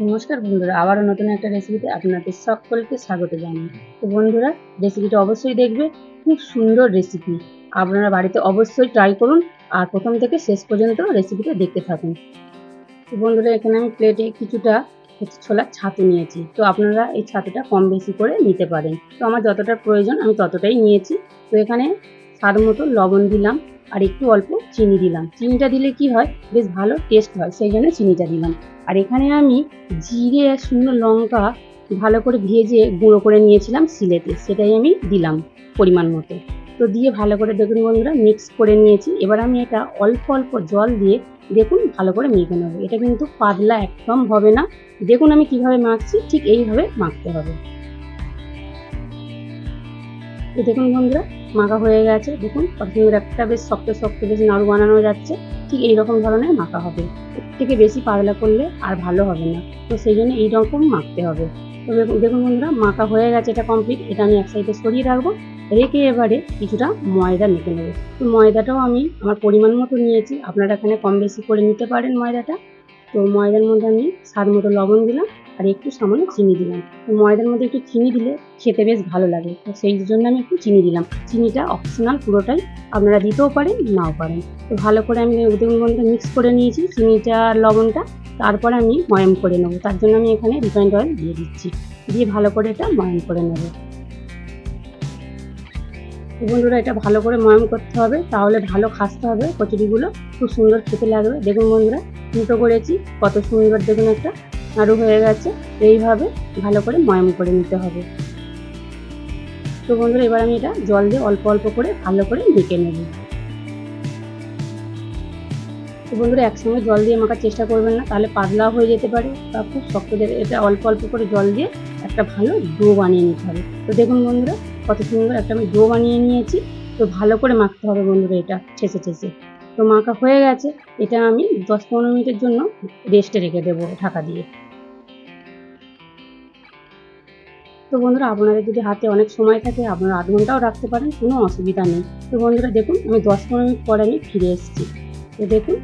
নমস্কার বন্ধুরা, আবারও নতুন একটা রেসিপিতে আপনাদের সকলকে স্বাগত জানাই। তো বন্ধুরা রেসিপিটা অবশ্যই দেখবে, খুব সুন্দর রেসিপি আপনারা বাড়িতে অবশ্যই ট্রাই করুন আর প্রথম থেকে শেষ পর্যন্ত রেসিপিটা দেখতে থাকুন। তো বন্ধুরা, এখানে আমি প্লেটে কিছুটা হচ্ছে ছোলার ছাতু নিয়েছি। তো আপনারা এই ছাতুটা কম বেশি করে নিতে পারেন। তো আমার যতটা প্রয়োজন, আমি ততটাই নিয়েছি। তো এখানে স্বাদ মতো লবণ দিলাম আর একটু অল্প চিনি দিলাম। চিনিটা দিলে কি হয়? বেশ ভালো টেস্ট হয়, সেই জন্য চিনিটা দিলাম। আর এখানে আমি জিরে আর শুকনো লঙ্কা ভালো করে ভেজে গুঁড়ো করে নিয়েছিলাম সিলেতে সেটাই আমি দিলাম পরিমাণ মতো। তো দিয়ে ভালো করে দেখুন বন্ধুরা মিক্স করে নিয়েছি। এবার আমি এটা অল্প অল্প জল দিয়ে দেখুন ভালো করে মেখে নেব। এটা কিন্তু পাতলা একদম হবে না। দেখুন আমি কীভাবে মাখছি, ঠিক এইভাবে মাখতে হবে। তো দেখুন বন্ধুরা, মাখা হয়ে গেছে। দেখুন একটা বেশ শক্ত শক্ত বেশ নাড়ু বানানো যাচ্ছে। ঠিক এইরকম ধরনের মাখা হবে। থেকে বেশি পাতলা করলে আর ভালো হবে না। তো সেই জন্য এইরকম মাখতে হবে। তো দেখুন বন্ধুরা, মাখা হয়ে গেছে এটা কমপ্লিট এটা আমি এক সাইডে সরিয়ে রাখব। রেখে এবারে কিছুটা ময়দা মেখে নেব। তো ময়দাটাও আমি আমার পরিমাণ মতো নিয়েছি। আপনারা এখানে কম বেশি করে নিতে পারেন ময়দাটা। তো ময়দার মধ্যে আমি স্বাদ মতো লবণ দিলাম। আর একটু সামান্য চিনি দিলাম। ময়দার মধ্যে একটু চিনি দিলে খেতে বেশ ভালো লাগে। তো সেই জন্য আমি একটু চিনি দিলাম। চিনিটা অপশনাল পুরোটাই আপনারা দিতেও পারেন, নাও পারেন। তো ভালো করে আমি উদয় মধ্যে মিক্স করে নিয়েছি চিনিটা আর লবণটা। তারপরে আমি ময়াম করে নেব। তার জন্য আমি এখানে রিফাইন্ড অয়েল দিয়ে দিচ্ছি। দিয়ে ভালো করে এটা ময়াম করে নেব। বন্ধুরা, এটা ভালো করে ময়াম করতে হবে। তাহলে ভালো খাসতে হবে কচুরিগুলো। খুব সুন্দর খেতে লাগবে। দেখুন বন্ধুরা, দুটো করেছি। কত সুন্দর দেখুন একটা। নাড়ু হয়ে গেছে। এইভাবে ভালো করে ময়াম করে নিতে হবে। তো বন্ধুরা, এবার আমি এটা জল দিয়ে অল্প অল্প করে ভালো করে মেখে নেব। তো বন্ধুরা, একসঙ্গে জল দিয়ে মাখার চেষ্টা করবেন না, তাহলে পাতলা হয়ে যেতে পারে বা খুব শক্ত দেবে। এটা অল্প অল্প করে জল দিয়ে একটা ভালো ডো বানিয়ে নিতে হবে। তো দেখুন বন্ধুরা, কত সুন্দর একটা আমি ডো বানিয়ে নিয়েছি। তো ভালো করে মাখতে হবে বন্ধুরা এটা ঠেসে ঠেসে তো মাখা হয়ে গেছে, এটা আমি দশ পনেরো মিনিটের জন্য রেস্টে রেখে দেবো ঢাকা দিয়ে। তো বন্ধুরা, আপনাদের যদি হাতে অনেক সময় থাকে, আপনারা আধ ঘন্টাও রাখতে পারেন, কোনো অসুবিধা নেই। তো বন্ধুরা, দেখুন, আমি দশ পনেরো মিনিট পরে আমি ফিরে এসেছি। তো দেখুন,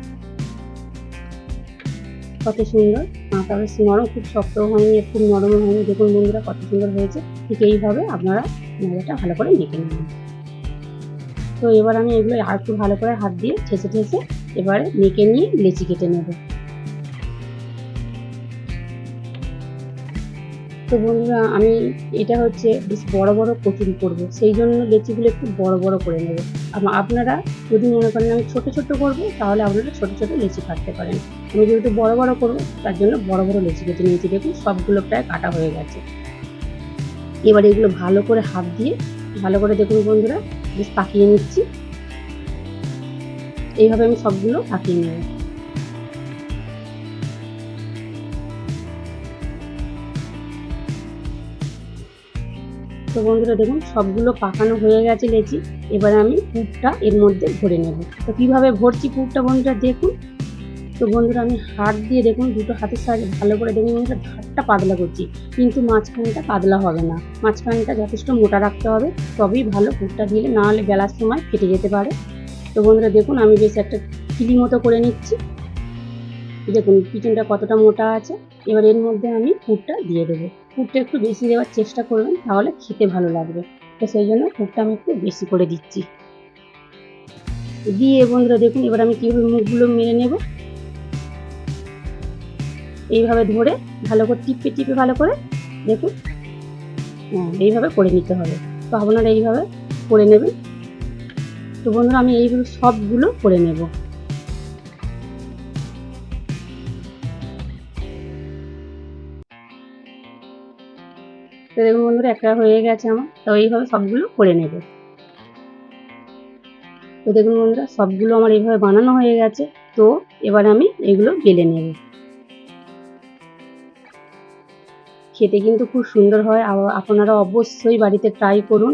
কত সুন্দর মাথা বেশ নরম, খুব শক্ত হয়নি খুব নরম হয়নি। দেখুন বন্ধুরা, কত সুন্দর হয়েছে। ঠিক এইভাবে আপনারা ময়দাটা ভালো করে মেখে নেবেন। তো এবার আমি এগুলো আর একটু ভালো করে হাত দিয়ে ঠেসে ঠেসে এবারে মেখে নিয়ে লেচি কেটে নেব। তো বন্ধুরা, আমি এটা হচ্ছে বেশ বড় বড় কচুরি করব, সেই জন্য লেচিগুলো একটু বড় বড় করে নেব। আপনারা যদি মনে করেন আমি ছোট ছোট করব, তাহলে আপনারা ছোট ছোট লেচি কাটতে পারেন। আমি যেহেতু বড় বড় করব, তার জন্য বড় বড় লেচি কেটে নিয়েছি। দেখুন, সবগুলো প্রায় কাটা হয়ে গেছে। এবার এগুলো ভালো করে হাত দিয়ে ভালো করে দেখুন বন্ধুরা বেশ পাকিয়ে নিচ্ছি। এইভাবে আমি সবগুলো পাকিয়ে নেব। তো বন্ধুরা, দেখুন, সবগুলো পাকানো হয়ে গেছে লেচি। এবারে আমি পুরটা এর মধ্যে ভরে নেব। তো কীভাবে ভরছি পুরটা বন্ধুরা, দেখুন। তো বন্ধুরা, আমি হাত দিয়ে দেখুন, দুটো হাতের সাহায্যে ভালো করে দেখুন, বন্ধুরা ধারটা পাতলা করছি। কিন্তু মাঝখানটা পাতলা হবে না। মাঝখানটা যথেষ্ট মোটা রাখতে হবে। তবেই ভালো পুরটা দিলে না হলে বেলার সময় ফেটে যেতে পারে। তো বন্ধুরা, দেখুন, আমি বেশ একটা খিলি মতো করে নিচ্ছি। দেখুন, পিছনটা কতটা মোটা আছে। এবার এর মধ্যে আমি পুরটা দিয়ে দেবো। পুরটা একটু বেশি দেওয়ার চেষ্টা করবেন, তাহলে খেতে ভালো লাগবে। তো সেই জন্য পুরটা আমি একটু বেশি করে দিচ্ছি। দিয়ে বন্ধুরা, দেখুন, এবার আমি কীভাবে মুখগুলো মেরে নেব। এইভাবে ধরে ভালো করে টিপে টিপে ভালো করে দেখুন হ্যাঁ এইভাবে করে নিতে হবে। তো আপনারা এইভাবে করে নেবেন। তো বন্ধুরা, আমি এইভাবে সবগুলো করে নেব। তো দেখুন বন্ধুরা, একটা হয়ে গেছে আমার। তো এইভাবে সবগুলো করে নেব। তো দেখুন বন্ধুরা, সবগুলো আমার এইভাবে বানানো হয়ে গেছে। তো এবার আমি এগুলো বেলে নেব। খেতে কিন্তু খুব সুন্দর হয়। আপনারা অবশ্যই বাড়িতে ট্রাই করুন।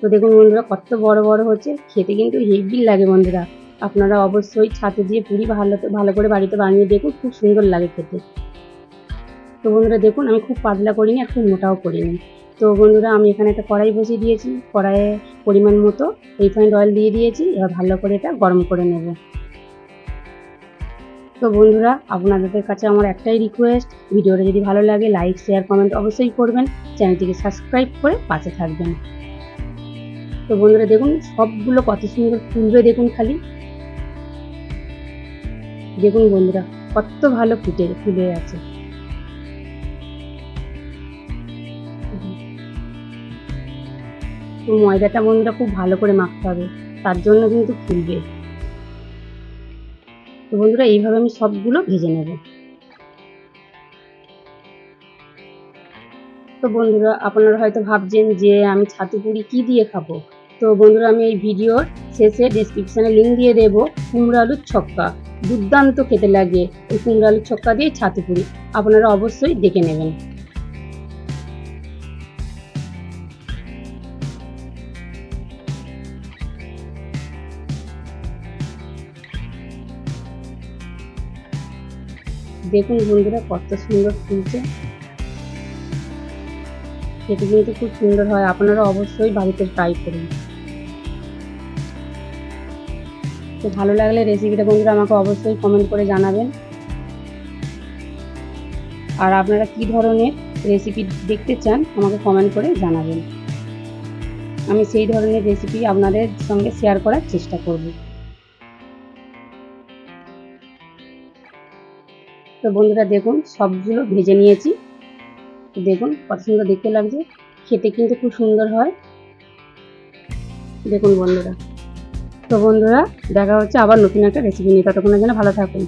তো দেখুন বন্ধুরা, কত বড় বড় হচ্ছে। খেতে কিন্তু হেভি লাগে বন্ধুরা। আপনারা অবশ্যই ছাতু দিয়ে পুরি ভালো ভালো করে বাড়িতে বানিয়ে দেখুন, খুব সুন্দর লাগে খেতে। তো বন্ধুরা, দেখুন, আমি খুব পাতলা করিনি আর খুব মোটাও করিনি। তো বন্ধুরা, আমি এখানে একটা কড়াই বসিয়ে দিয়েছি। কড়াইয়ে পরিমাণ মতো রিফাইন্ড অয়েল দিয়ে দিয়েছি। এবার ভালো করে এটা গরম করে নেব। তো বন্ধুরা, আপনাদের কাছে আমার একটাই রিকোয়েস্ট ভিডিওটা যদি ভালো লাগে লাইক শেয়ার কমেন্ট অবশ্যই করবেন, চ্যানেলটিকে সাবস্ক্রাইব করে পাশে থাকবেন। তো বন্ধুরা, দেখুন, সবগুলো কত সুন্দর ফুলবে দেখুন খালি। দেখুন বন্ধুরা, কত ভালো ফুটে, ফুলে আছে। ময়দাটা বন্ধুরা খুব ভালো করে মাখতে হবে, তার জন্য কিন্তু ফুলবে। তো বন্ধুরা, এইভাবে আমি সবগুলো ভেজে নেব। তো বন্ধুরা, আপনারা হয়তো ভাবছেন যে আমি ছাতু পুরি কি দিয়ে খাব? তো বন্ধুরা, আমি এই ভিডিওর শেষে ডিসক্রিপশানে লিঙ্ক দিয়ে দেব কুমড়ো আলুর ছক্কা। দুর্দান্ত খেতে লাগে এই কুমড়ো আলুর ছক্কা দিয়ে ছাতু পুরি। আপনারা অবশ্যই দেখে নেবেন। দেখুন বন্ধুরা, কত সুন্দর ফুলছে। খেতে কিন্তু খুব সুন্দর হয়, আপনারা অবশ্যই বাড়িতে ট্রাই করুন। তো ভালো লাগলে রেসিপিটা বন্ধুরা আমাকে অবশ্যই কমেন্ট করে জানাবেন। আর আপনারা কি ধরনের রেসিপি দেখতে চান, আমাকে কমেন্ট করে জানাবেন। আমি সেই ধরনের রেসিপি আপনাদের সঙ্গে শেয়ার করার চেষ্টা করব। তো বন্ধুরা দেখুন, সবগুলো ভেজে নিয়েছি। দেখুন কত সুন্দর দেখতে লাগছে। খেতে কিন্তু খুব সুন্দর হয়। দেখুন বন্ধুরা। তো বন্ধুরা, দেখা হচ্ছে আবার নতুন একটা রেসিপি নিয়ে। ততক্ষণের জন্য ভালো থাকুন।